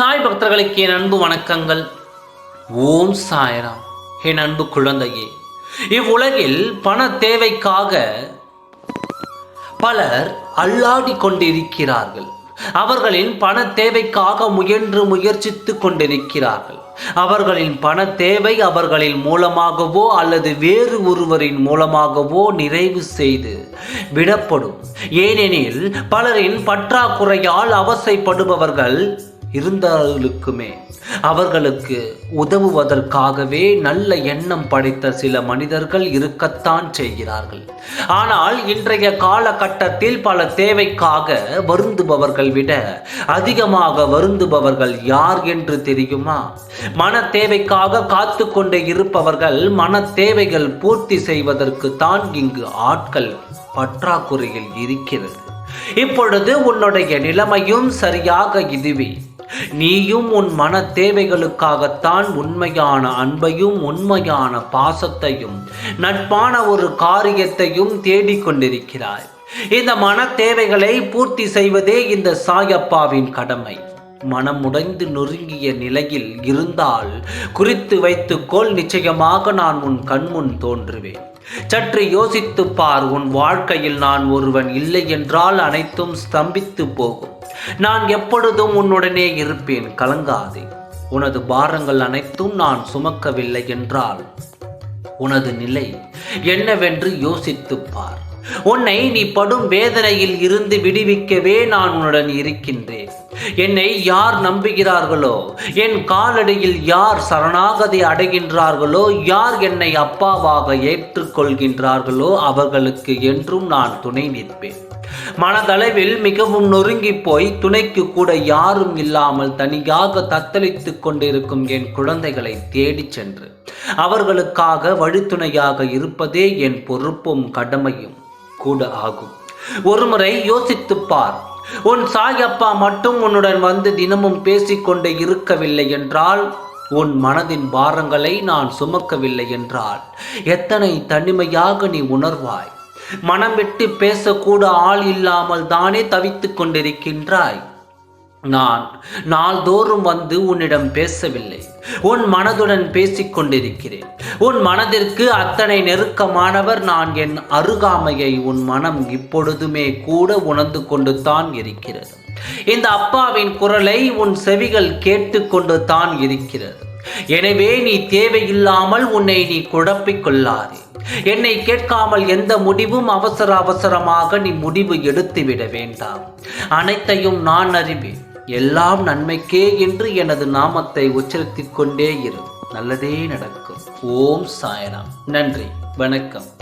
சாய் பக்தர்களுக்கு என் அன்பு வணக்கங்கள். ஓம் சாய்ராம். என் அன்பு குழந்தையே இவ்வுலகில் பண தேவைக்காக பலர் அல்லாடி கொண்டிருக்கிறார்கள். அவர்களின் பண தேவைக்காக முயன்று முயற்சித்து கொண்டிருக்கிறார்கள். அவர்களின் பண தேவை அவர்களின் மூலமாகவோ அல்லது வேறு ஒருவரின் மூலமாகவோ நிறைவு செய்து விடப்படும். ஏனெனில் பலரின் பற்றாக்குறையால் அவசைப்படுபவர்கள் இருந்தவர்களுக்குமே அவர்களுக்கு உதவுவதற்காகவே நல்ல எண்ணம் படைத்த சில மனிதர்கள் இருக்கத்தான் செய்கிறார்கள். ஆனால் இன்றைய காலகட்டத்தில் பல தேவைக்காக வருந்துபவர்கள் விட அதிகமாக வருந்துபவர்கள் யார் என்று தெரியுமா? மன தேவைக்காக காத்து கொண்டே இருப்பவர்கள் மன தேவைகள் பூர்த்தி செய்வதற்கு தான் இங்கு ஆட்கள் பற்றாக்குறையில் இருக்கிறது. இப்பொழுது உன்னுடைய நிலைமையும் சரியாக இதுவே. நீயும் உன் மன தேவைகளுக்காகத்தான் உண்மையான அன்பையும் உண்மையான பாசத்தையும் நட்பான ஒரு காரியத்தையும் தேடிக்கொண்டிருக்கிறாய் இந்த மன தேவைகளை பூர்த்தி செய்வதே இந்த சாயப்பாவின் கடமை. மனம் உடைந்து நொறுங்கிய நிலையில் இருந்தால் குறித்து வைத்துக்கொள் நிச்சயமாக நான் உன் கண்முன் தோன்றுவேன். சற்று யோசித்து பார் உன் வாழ்க்கையில் நான் ஒருவன் இல்லை என்றால் அனைத்தும் ஸ்தம்பித்து போகும். நான் எப்பொழுதும் உன்னுடனே இருப்பேன் கலங்காதே. உனது பாரங்கள் அனைத்தும் நான் சுமக்கவில்லை என்றால் உனது நிலை என்னவென்று யோசித்துப் பார். உன்னை நீ படும் வேதனையில் இருந்து விடுவிக்கவே நான் உன்னுடன் இருக்கின்றேன். என்னை யார் நம்புகிறார்களோ என் காலடியில் யார் சரணாகதி அடைகின்றார்களோ யார் என்னை அப்பாவாக ஏற்றுக்கொள்கின்றார்களோ அவர்களுக்கு என்றும் நான் துணை நிற்பேன். மனதளவில் மிகவும் நொறுங்கி போய் துணைக்கு கூட யாரும் இல்லாமல் தனியாக தத்தளித்துக் கொண்டிருக்கும் என் குழந்தைகளை தேடிச் சென்று அவர்களுக்காக வழித்துணையாக இருப்பதே என் பொறுப்பும் கடமையும். கூட ஆகும். ஒருமுறை யோசித்துப் பார் உன் சாயப்பா மட்டும் உன்னுடன் வந்து தினமும் பேசிக்கொண்டே இருக்கவில்லை என்றால் உன் மனதின் பாரங்களை நான் சுமக்கவில்லை என்றால் எத்தனை தனிமையாக நீ உணர்வாய்? மனம் விட்டு பேசக்கூட ஆள் இல்லாமல் தானே தவித்துக் கொண்டிருக்கின்றாய்? நான் நாள்தோறும் வந்து உன்னிடம் பேசவில்லை. உன் மனதுடன் பேசிக் கொண்டிருக்கிறேன். உன் மனதிற்கு அத்தனை நெருக்கமானவர் நான் என் அருகாமையை உன் மனம் இப்பொழுதுமே கூட உணர்ந்து கொண்டு தான் இருக்கிறது. இந்த அப்பாவின் குரலை உன் செவிகள் கேட்டுக்கொண்டு தான் இருக்கிறது. எனவே நீ தேவையில்லாமல் உன்னை நீ குழப்பிக் கொள்ளாதே. என்னை கேட்காமல் எந்த முடிவும் அவசர அவசரமாக நீ முடிவு எடுத்துவிட வேண்டாம். அனைத்தையும் நான் அறிவேன். எல்லாம் நன்மைக்கே என்று எனது நாமத்தை உச்சரித்து கொண்டே இரு. நல்லதே நடக்கும். ஓம் சாயராம். நன்றி. வணக்கம்.